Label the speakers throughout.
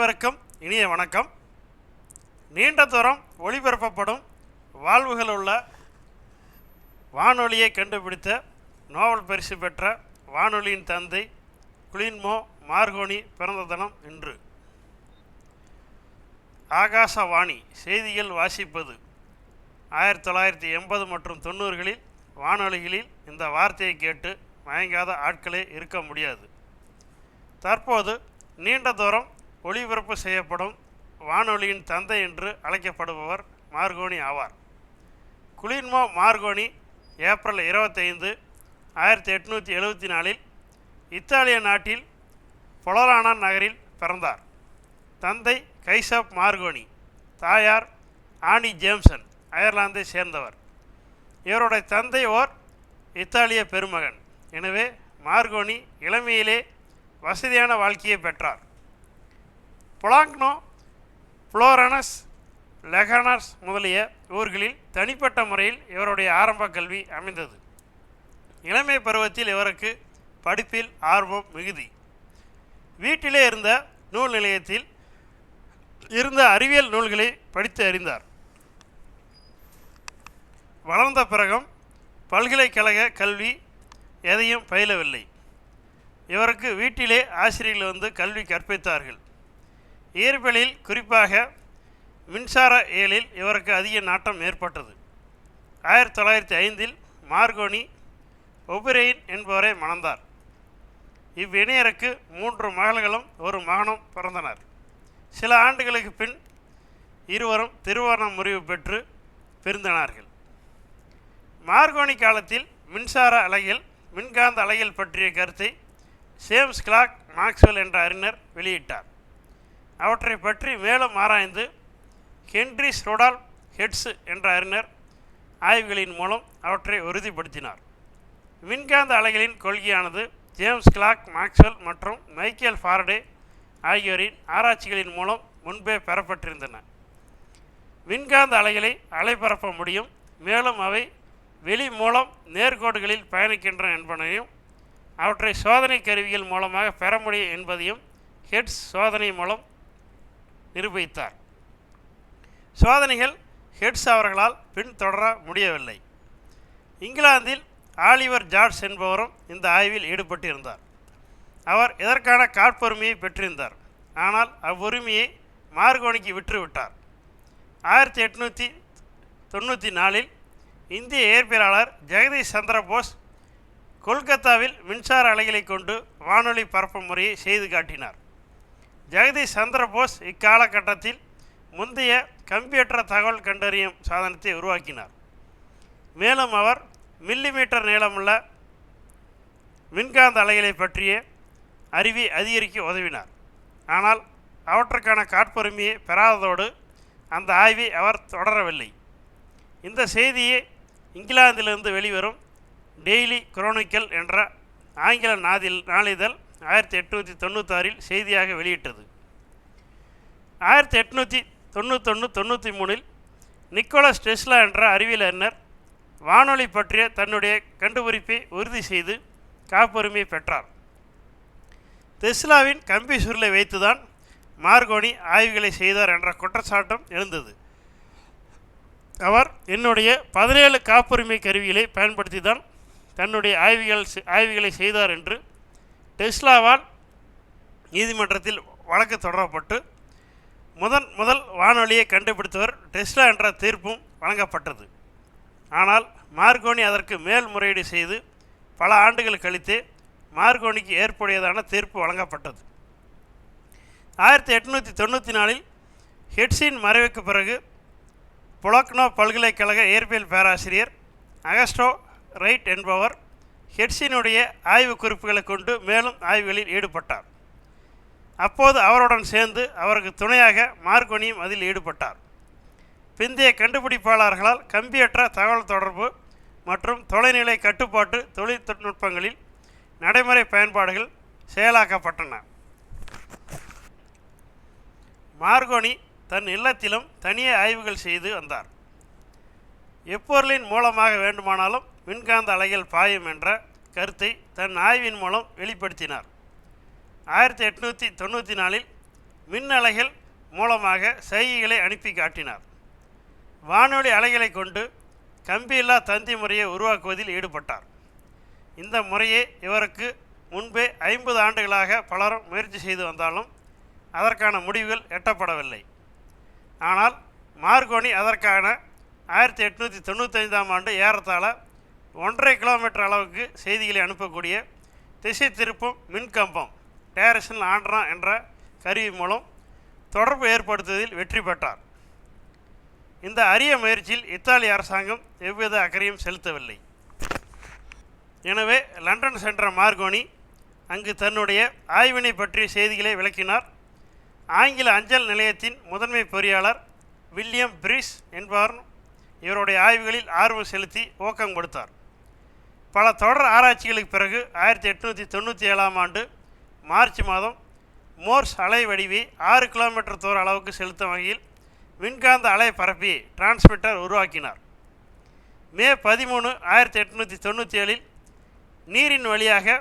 Speaker 1: அனைவருக்கும் இனிய வணக்கம் நீண்ட தூரம் ஒளிபரப்பப்படும் வாழ்வுகள் உள்ள வானொலியை கண்டுபிடித்த நோவல் பரிசு பெற்ற வானொலியின் தந்தை குளின்மோ மார்கோனி பிறந்த தினம் இன்று ஆகாசவாணி செய்திகள் வாசிப்பது ஆயிரத்தி தொள்ளாயிரத்தி எண்பது மற்றும் தொண்ணூறுகளில் வானொலிகளில் இந்த வார்த்தையை கேட்டு மயங்காத ஆட்களே இருக்க முடியாது தற்போது நீண்ட தூரம் ஒளிபரப்பு செய்யப்படும் வானொலியின் தந்தை என்று அழைக்கப்படுபவர் மார்கோனி ஆவார் குளிர்மோ மார்கோனி ஏப்ரல் இருபத்தைந்து ஆயிரத்தி எட்நூற்றி எழுபத்தி நாலில் இத்தாலிய நாட்டில் பொலரானா நகரில் பிறந்தார் தந்தை கைசப் மார்கோனி தாயார் ஆனி ஜேம்சன் அயர்லாந்தை சேர்ந்தவர் இவருடைய தந்தை ஓர் இத்தாலிய பெருமகன் எனவே மார்கோனி இளமையிலே வசதியான வாழ்க்கையை பெற்றார் புலாக்னோ புளோரனஸ் லெகனர்ஸ் முதலிய ஊர்களில் தனிப்பட்ட முறையில் இவருடைய ஆரம்ப கல்வி அமைந்தது இளமை பருவத்தில் இவருக்கு படிப்பில் ஆர்வம் மிகுதி வீட்டிலே இருந்த நூல் நிலையத்தில் இருந்த அறிவியல் நூல்களை படித்து அறிந்தார் வளர்ந்த பிறகும் பல்கலைக்கழக கல்வி எதையும் பயிலவில்லை இவருக்கு வீட்டிலே ஆசிரியர்கள் வந்து கல்வி கற்பித்தார்கள் இயற்பியலில் குறிப்பாக மின்சார இயலில் இவருக்கு அதிக நாட்டம் ஏற்பட்டது ஆயிரத்தி தொள்ளாயிரத்தி ஐந்தில் மார்கோனி ஒபிரெயின் என்பவரை மணந்தார் இவ்விணையருக்கு மூன்று மகள்களும் ஒரு மகனும் பிறந்தனர் சில ஆண்டுகளுக்கு பின் இருவரும் திருவோணம் முறிவு பெற்று பிரிந்தனார்கள் மார்கோனி காலத்தில் மின்சார அலைகள் மின்காந்த அலைகள் பற்றிய கருத்தை சேம்ஸ் கிளாக் மாக்ஸ்வெல் என்ற அறிஞர் வெளியிட்டார் அவற்றை பற்றி மேலும் ஆராய்ந்து ஹென்றி ஸ்ரோடால் ஹெட்ஸு என்ற அறிஞர் ஆய்வுகளின் மூலம் அவற்றை உறுதிப்படுத்தினார் விண்காந்த அலைகளின் கொள்கையானது ஜேம்ஸ் கிளாக் மேக்ஸ்வெல் மற்றும் மைக்கேல் ஃபாரடே ஆகியோரின் ஆராய்ச்சிகளின் மூலம் முன்பே பெறப்பட்டிருந்தன விண்காந்த அலைகளை அலைபரப்ப முடியும் மேலும் அவை வெளி மூலம் நேர்கோடுகளில் பயணிக்கின்றன என்பதையும் அவற்றை சோதனை கருவிகள் மூலமாக பெற முடியும் என்பதையும் ஹெட்ஸ் சோதனை மூலம் நிரூபித்தார் சோதனைகள் ஹெட்ஸ் அவர்களால் பின்தொடர முடியவில்லை இங்கிலாந்தில் ஆலிவர் ஜார்ஜ் என்பவரும் இந்த ஆய்வில் ஈடுபட்டிருந்தார் அவர் இதற்கான காட்புரிமையை பெற்றிருந்தார் ஆனால் அவ்வுரிமையை மார்கோனிக்கு விற்றுவிட்டார் ஆயிரத்தி எட்நூற்றி தொண்ணூற்றி நாலில் இந்திய இயற்பியலாளர் ஜெகதீஷ் சந்திரபோஸ் கொல்கத்தாவில் மின்சார அலைகளை கொண்டு வானொலி பரப்பும் முறையை செய்து காட்டினார் ஜெகதீஷ் சந்திரபோஸ் இக்காலகட்டத்தில் முந்தைய கம்ப்யூட்டர் தகவல் கண்டறியும் சாதனத்தை உருவாக்கினார் மேலும் அவர் மில்லிமீட்டர் நீளமுள்ள மின்காந்த அலைகளை பற்றிய அறிவை அதிகரிக்க உதவினார் ஆனால் அவற்றுக்கான காட்பொருமையை பெறாததோடு அந்த ஆய்வை அவர் தொடரவில்லை இந்த செய்தியை இங்கிலாந்திலிருந்து வெளிவரும் டெய்லி குரோனிக்கல் என்ற ஆங்கில நாதில் நாளிதழ் ஆயிரத்தி எட்நூற்றி தொண்ணூத்தாறில் செய்தியாக வெளியிட்டது ஆயிரத்தி எட்நூற்றி தொண்ணூத்தொன்று தொண்ணூற்றி மூணில் நிக்கோலஸ் டெஸ்லா என்ற அறிஞர் வானொலி பற்றிய தன்னுடைய கண்டுபிடிப்பை உறுதி செய்து காப்புரிமை பெற்றார் டெஸ்லாவின் கம்பி சுருளை வைத்துதான் மார்கோனி ஆய்வுகளை செய்தார் என்ற குற்றச்சாட்டும் எழுந்தது அவர் என்னுடைய பதினேழு காப்புரிமை கருவிகளை பயன்படுத்தி தான் தன்னுடைய ஆய்வுகள் ஆய்வுகளை செய்தார் என்று டெஸ்லாவால் நீதிமன்றத்தில் வழக்கு தொடரப்பட்டு முதன் முதல் வானொலியை கண்டுபிடித்தவர் டெஸ்லா என்ற தீர்ப்பும் வழங்கப்பட்டது ஆனால் மார்கோனி அதற்கு மேல்முறையீடு செய்து பல ஆண்டுகள் கழித்து மார்கோனிக்கு ஏற்புடையதான தீர்ப்பு வழங்கப்பட்டது ஆயிரத்தி எட்நூற்றி தொண்ணூற்றி நாலில் ஹெட்ஸின் மறைவுக்கு பிறகு புலக்னோ பல்கலைக்கழக இயற்பியல் பேராசிரியர் அகஸ்டோ ரைட் என்பவர் ஹெட்ஸினுடைய ஆய்வு குறிப்புகளை கொண்டு மேலும் ஆய்வுகளில் ஈடுபட்டார் அப்போது அவருடன் சேர்ந்து அவருக்கு துணையாக மார்கோனியும் அதில் ஈடுபட்டார் பிந்தைய கண்டுபிடிப்பாளர்களால் கம்பியற்ற தகவல் தொடர்பு மற்றும் தொலைநிலை கட்டுப்பாட்டு தொழில்நுட்பங்களில் நடைமுறை பயன்பாடுகள் செயலாக்கப்பட்டன மார்கோனி தன் இல்லத்திலும் தனியே ஆய்வுகள் செய்து வந்தார் எப்பொருளின் மூலமாக வேண்டுமானாலும் மின்காந்த அலைகள் பாயும் என்ற கருத்தை தன் ஆய்வின் மூலம் வெளிப்படுத்தினார் ஆயிரத்தி எட்நூற்றி தொண்ணூற்றி நாலில் மின் அலைகள் மூலமாக செய்திகளை அனுப்பி காட்டினார் வானொலி அலைகளை கொண்டு கம்பியில்லா தந்தி முறையை உருவாக்குவதில் ஈடுபட்டார் இந்த முறையை இவருக்கு முன்பே ஐம்பது ஆண்டுகளாக பலரும் முயற்சி செய்து வந்தாலும் அதற்கான முடிவுகள் எட்டப்படவில்லை ஆனால் மார்கோனி அதற்கான ஆயிரத்தி எட்நூற்றி தொண்ணூத்தைந்தாம் ஆண்டு ஏறத்தாழ ஒன்றரை கிலோமீட்டர் அளவுக்கு செய்திகளை அனுப்பக்கூடிய திசை திருப்பும் மின்கம்பம் டேரசன் ஆண்ட்ரா என்ற கருவி மூலம் தொடர்பு ஏற்படுத்துவதில் வெற்றி பெற்றார் இந்த அரிய முயற்சியில் இத்தாலி அரசாங்கம் எவ்வித அக்கறையும் செலுத்தவில்லை எனவே லண்டன் சென்ற மார்கோனி அங்கு தன்னுடைய ஆய்வினை பற்றிய செய்திகளை விளக்கினார் ஆங்கில அஞ்சல் நிலையத்தின் முதன்மை பொறியாளர் வில்லியம் பிரிஸ் என்பவர் இவருடைய ஆய்வுகளில் ஆர்வம் செலுத்தி ஊக்கம் கொடுத்தார் பல தொடர் ஆராய்ச்சிகளுக்கு பிறகு ஆயிரத்தி எட்நூற்றி தொண்ணூற்றி ஏழாம் ஆண்டு மார்ச் மாதம் மோர்ஸ் அலை வடிவி ஆறு கிலோமீட்டர் தூர அளவுக்கு செலுத்தும் வகையில் விண்காந்த அலை பரப்பி டிரான்ஸ்மிட்டர் உருவாக்கினார் மே பதிமூணு ஆயிரத்தி எட்நூற்றி தொண்ணூற்றி ஏழில் நீரின் வழியாக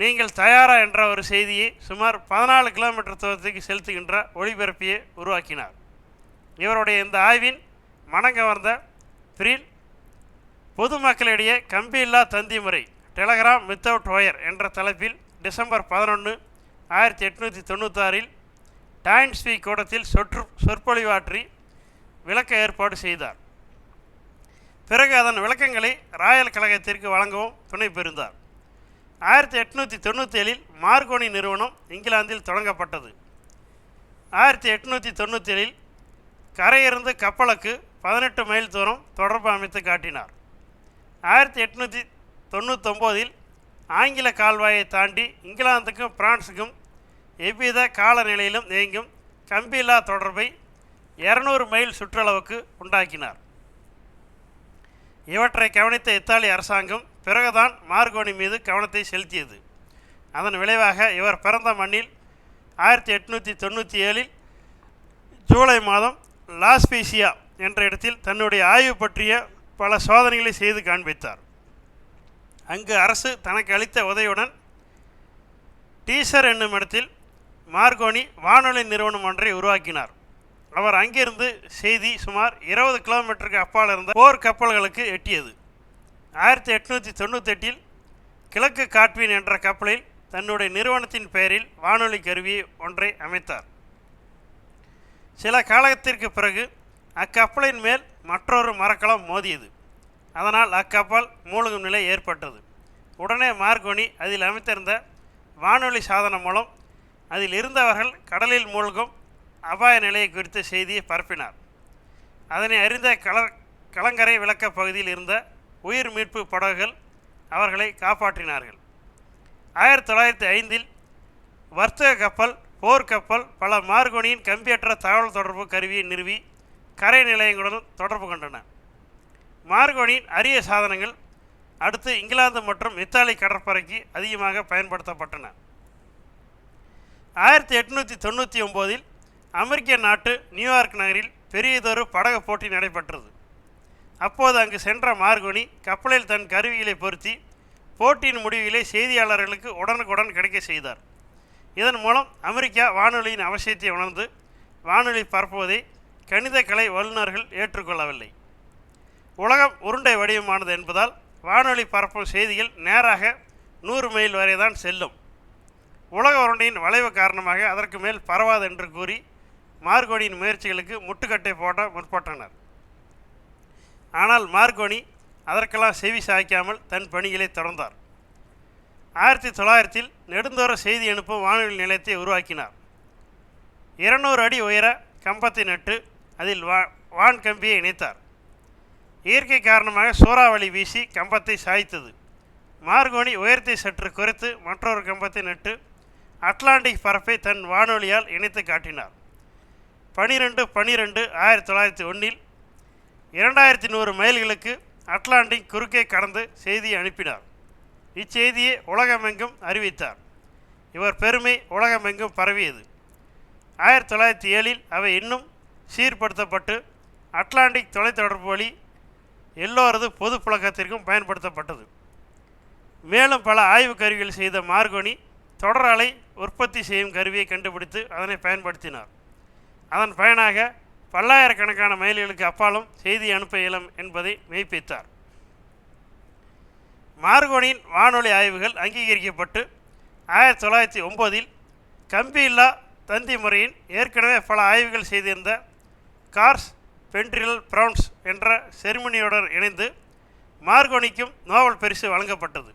Speaker 1: நீங்கள் தயாரா என்ற ஒரு செய்தியை சுமார் பதினாலு கிலோமீட்டர் தூரத்துக்கு செலுத்துகின்ற ஒளிபரப்பியை உருவாக்கினார் இவருடைய இந்த ஆய்வின் மணங்க வந்த பிரில் பொதுமக்களிடையே கம்பியில்லா தந்தி முறை டெலகிராம் வித்தவுட் ஒயர் என்ற தலைப்பில் டிசம்பர் பதினொன்று ஆயிரத்தி எட்நூற்றி தொண்ணூத்தாறில் டைம்ஸ் கூடத்தில் சொற்று சொற்பொழிவாற்றி விளக்க ஏற்பாடு செய்தார் பிறகு அதன் விளக்கங்களை ராயல் கழகத்திற்கு வழங்கவும் துணை பெறுந்தார் ஆயிரத்தி எட்நூற்றி தொண்ணூற்றேழில் மார்கோனி நிறுவனம் இங்கிலாந்தில் தொடங்கப்பட்டது ஆயிரத்தி எட்நூற்றி தொண்ணூற்றேழில் கரையிருந்து கப்பலுக்கு பதினெட்டு மைல் தூரம் தொடர்பு அமைத்து காட்டினார் ஆயிரத்தி எட்நூற்றி தொண்ணூத்தொம்போதில் ஆங்கில கால்வாயை தாண்டி இங்கிலாந்துக்கும் பிரான்ஸுக்கும் எவ்வித காலநிலையிலும் நீங்கும் கம்பிலா தொடர்பை இரநூறு மைல் சுற்றளவுக்கு உண்டாக்கினார் இவற்றை கவனித்த இத்தாலி அரசாங்கம் பிறகுதான் மார்கோனி மீது கவனத்தை செலுத்தியது அதன் விளைவாக இவர் பிறந்த மண்ணில் ஆயிரத்தி எட்நூற்றி தொண்ணூற்றி ஏழில் ஜூலை மாதம் லாஸ்பீசியா என்ற இடத்தில் தன்னுடைய ஆய்வு பற்றிய பல சோதனைகளை செய்து காண்பித்தார் அங்கு அரசு தனக்கு அளித்த உதவியுடன் டீசர் என்னும் இடத்தில் மார்கோனி வானொலி நிறுவனம் ஒன்றை உருவாக்கினார் அவர் அங்கிருந்து செய்தி சுமார் இருபது கிலோமீட்டருக்கு அப்பால் இருந்த போர் கப்பல்களுக்கு எட்டியது ஆயிரத்தி எட்நூற்றி தொண்ணூத்தெட்டில் கிழக்கு காட்வின் என்ற கப்பலில் தன்னுடைய நிறுவனத்தின் பெயரில் வானொலி கருவி ஒன்றை அமைத்தார் சில காலத்திற்கு பிறகு அக்கப்பலின் மேல் மற்றொரு மரக்கலம் மோதியது அதனால் அக்கப்பல் மூழ்கும் நிலை ஏற்பட்டது உடனே மார்கோனி அதில் அமைத்திருந்த வானொலி சாதனம் மூலம் அதில் இருந்தவர்கள் கடலில் மூழ்கும் அபாய நிலையை குறித்த செய்தியை பரப்பினார் அதனை அறிந்த கல கலங்கரை விளக்க பகுதியில் இருந்த உயிர் மீட்பு படகுகள் அவர்களை காப்பாற்றினார்கள் ஆயிரத்தி தொள்ளாயிரத்தி ஐந்தில் வர்த்தக கப்பல் போர்க்கப்பல் பல மார்கோனியின் கம்பியற்ற தகவல் தொடர்பு கருவியை நிறுவி கரை நிலையங்களுடன் தொடர்பு கொண்டன மார்கோனின் அரிய சாதனங்கள் அடுத்து இங்கிலாந்து மற்றும் இத்தாலி கடற்படைக்கு அதிகமாக பயன்படுத்தப்பட்டன ஆயிரத்தி எட்நூற்றி தொண்ணூற்றி ஒம்போதில் அமெரிக்க நாட்டு நியூயார்க் நகரில் பெரியதொரு படகு போட்டி நடைபெற்றது அப்போது அங்கு சென்ற மார்கோனி கப்பலில் தன் கருவிகளை பொருத்தி போட்டியின் முடிவுகளை செய்தியாளர்களுக்கு உடனுக்குடன் கிடைக்க செய்தார் இதன் மூலம் அமெரிக்கா வானொலியின் அவசியத்தை உணர்ந்து வானொலி பரப்புவதை கணித கலை வல்லுநர்கள் ஏற்றுக்கொள்ளவில்லை உலகம் உருண்டை வடிவமானது என்பதால் வானொலி பரப்பும் செய்திகள் நேராக நூறு மைல் வரை தான் செல்லும் உலக உருண்டையின் வளைவு காரணமாக அதற்கு மேல் பரவாது என்று கூறி மார்கோனியின் முயற்சிகளுக்கு முட்டுக்கட்டை போட முற்பட்டனர் ஆனால் மார்கோனி அதற்கெல்லாம் செவி சாய்க்காமல் தன் பணிகளை தொடர்ந்தார் ஆயிரத்தி தொள்ளாயிரத்தில் நெடுந்தோற செய்தி அனுப்பும் வானொலி நிலையத்தை உருவாக்கினார் இருநூறு அடி உயர கம்பத்தை நட்டு அதில் வா வான் கம்பியை இணைத்தார் இயற்கை காரணமாக சூறாவளி வீசி கம்பத்தை சாய்த்தது மார்கோனி உயரத்தை சற்று குறைத்து மற்றொரு கம்பத்தை நட்டு அட்லாண்டிக் பரப்பை தன் வானொலியால் இணைத்து காட்டினார் பனிரெண்டு பனிரெண்டு ஆயிரத்தி தொள்ளாயிரத்தி ஒன்றில் இரண்டாயிரத்தி நூறு மைல்களுக்கு அட்லாண்டிக் குறுக்கே கடந்து செய்தியை அனுப்பினார் இச்செய்தியை உலகமெங்கும் அறிவித்தார் இவர் பெருமை உலகமெங்கும் பரவியது ஆயிரத்தி தொள்ளாயிரத்தி ஏழில் அவை இன்னும் சீர்படுத்தப்பட்டு அட்லாண்டிக் தொலைத்தொடர்பு வழி எல்லோரது பொது புழக்கத்திற்கும் பயன்படுத்தப்பட்டது மேலும் பல ஆய்வு கருவிகள் செய்த மார்கோனி தொடர் அலை உற்பத்தி செய்யும் கருவியை கண்டுபிடித்து அதனை பயன்படுத்தினார் அதன் பயனாக பல்லாயிரக்கணக்கான மைல்களுக்கு அப்பாலும் செய்தி அனுப்ப இயலும் என்பதை மெய்ப்பித்தார் மார்கோனியின் வானொலி ஆய்வுகள் அங்கீகரிக்கப்பட்டு ஆயிரத்தி தொள்ளாயிரத்தி ஒம்போதில் கம்பியில்லா தந்தி முறையின் ஏற்கனவே பல ஆய்வுகள் செய்திருந்த கார்ஸ் பென்ட்ரில் பிரவுன்ஸ் என்ற செருமனியுடன் இணைந்து மார்கோனிக்கும் நோபல் பரிசு வழங்கப்பட்டது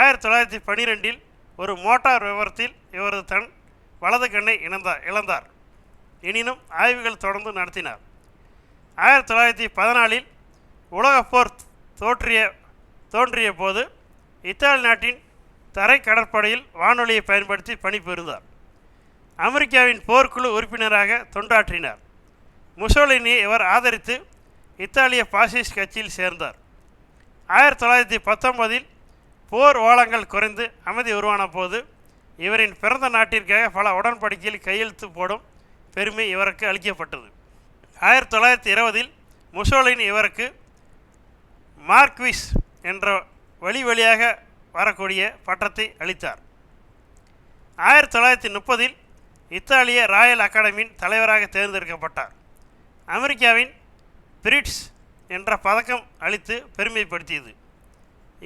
Speaker 1: ஆயிரத்தி தொள்ளாயிரத்தி பனிரெண்டில் ஒரு மோட்டார் விவரத்தில் இவரது தன் வலது கண்ணை இணந்தார் இழந்தார் எனினும் ஆய்வுகள் தொடர்ந்து நடத்தினார் ஆயிரத்தி தொள்ளாயிரத்தி பதினாலில் உலகப்போர் தோற்றிய தோன்றிய போது இத்தாலி நாட்டின் தரை கடற்படையில் வானொலியை பயன்படுத்தி பணிபுரிந்தார் அமெரிக்காவின் போர்க்குழு உறுப்பினராக தொண்டாற்றினார் முசோலினியை இவர் ஆதரித்து இத்தாலிய பாசிஸ்ட் கட்சியில் சேர்ந்தார் ஆயிரத்தி தொள்ளாயிரத்தி பத்தொன்பதில் போர் ஓலங்கள் குறைந்து அமைதி உருவான போது இவரின் பிறந்த நாட்டிற்காக பல உடன்படிக்கையில் கையெழுத்து போடும் பெருமை இவருக்கு அளிக்கப்பட்டது ஆயிரத்தி தொள்ளாயிரத்தி இருபதில் முசோலினி இவருக்கு மார்க்விஸ் என்ற வழி வழியாக வரக்கூடிய பட்டத்தை அளித்தார் ஆயிரத்தி தொள்ளாயிரத்தி முப்பதில் இத்தாலிய ராயல் அகாடமியின் தலைவராக தேர்ந்தெடுக்கப்பட்டார் அமெரிக்காவின் பிரிட்ஸ் என்ற பதக்கம் அளித்து பெருமைப்படுத்தியது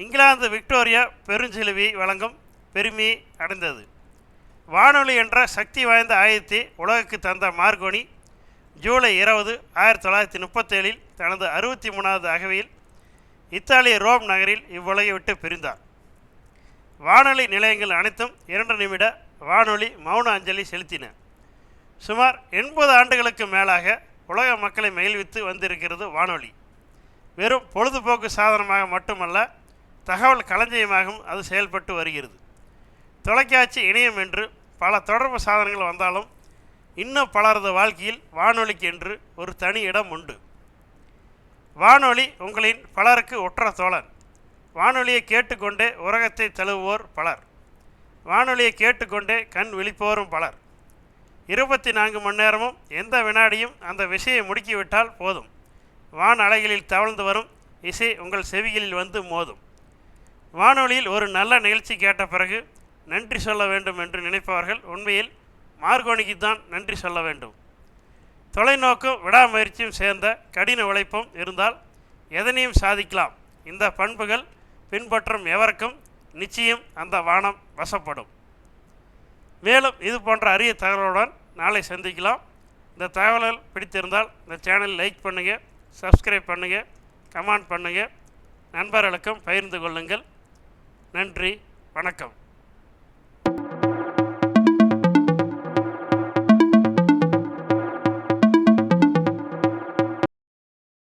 Speaker 1: இங்கிலாந்து விக்டோரியா பெருஞ்சிலுவை வழங்கும் பெருமையை அடைந்தது வானொலி என்ற சக்தி வாய்ந்த ஆயுதத்தை உலகுக்கு தந்த மார்கோனி ஜூலை இருபது ஆயிரத்தி தொள்ளாயிரத்தி முப்பத்தேழில் தனது அறுபத்தி மூணாவது அகவையில் இத்தாலிய ரோம் நகரில் இவ்வுலகை விட்டு பிரிந்தார் வானொலி நிலையங்கள் அனைத்தும் இரண்டு நிமிட வானொலி மௌன அஞ்சலி செலுத்தின சுமார் எண்பது ஆண்டுகளுக்கு மேலாக உலக மக்களை மகிழ்வித்து வந்திருக்கிறது வானொலி வெறும் பொழுதுபோக்கு சாதனமாக மட்டுமல்ல தகவல் களஞ்சியமாகவும் அது செயல்பட்டு வருகிறது தொலைக்காட்சி இணையம் என்று பல தொடர்பு சாதனங்கள் வந்தாலும் இன்னும் பலரது வாழ்க்கையில் வானொலிக்கு என்று ஒரு தனி இடம் உண்டு வானொலி உங்களின் பலருக்கு ஒற்ற தோழன் வானொலியை கேட்டுக்கொண்டே உலகத்தை தழுவுவோர் பலர் வானொலியை கேட்டுக்கொண்டே கண் விழிப்போரும் பலர் இருபத்தி நான்கு மணி நேரமும் எந்த வினாடியும் அந்த விசையை முடுக்கிவிட்டால் போதும் வான் அலைகளில் தவழ்ந்து வரும் இசை உங்கள் செவிகளில் வந்து மோதும் வானொலியில் ஒரு நல்ல நிகழ்ச்சி கேட்ட பிறகு நன்றி சொல்ல வேண்டும் என்று நினைப்பவர்கள் உண்மையில் மார்கோணிக்குத்தான் தான் நன்றி சொல்ல வேண்டும் தொலைநோக்கும் விடாமுயற்சியும் சேர்ந்த கடின உழைப்பும் இருந்தால் எதனையும் சாதிக்கலாம் இந்த பண்புகள் பின்பற்றும் எவருக்கும் நிச்சயம் அந்த வானம் வசப்படும் மேலும் இது போன்ற அரிய தகவலுடன் நாளை சந்திக்கலாம் இந்த தகவல்கள் பிடித்திருந்தால் இந்த சேனல் லைக் பண்ணுங்கள் சப்ஸ்கிரைப் பண்ணுங்கள் கமெண்ட் பண்ணுங்கள் நண்பர்களுக்கும் பகிர்ந்து கொள்ளுங்கள் நன்றி வணக்கம்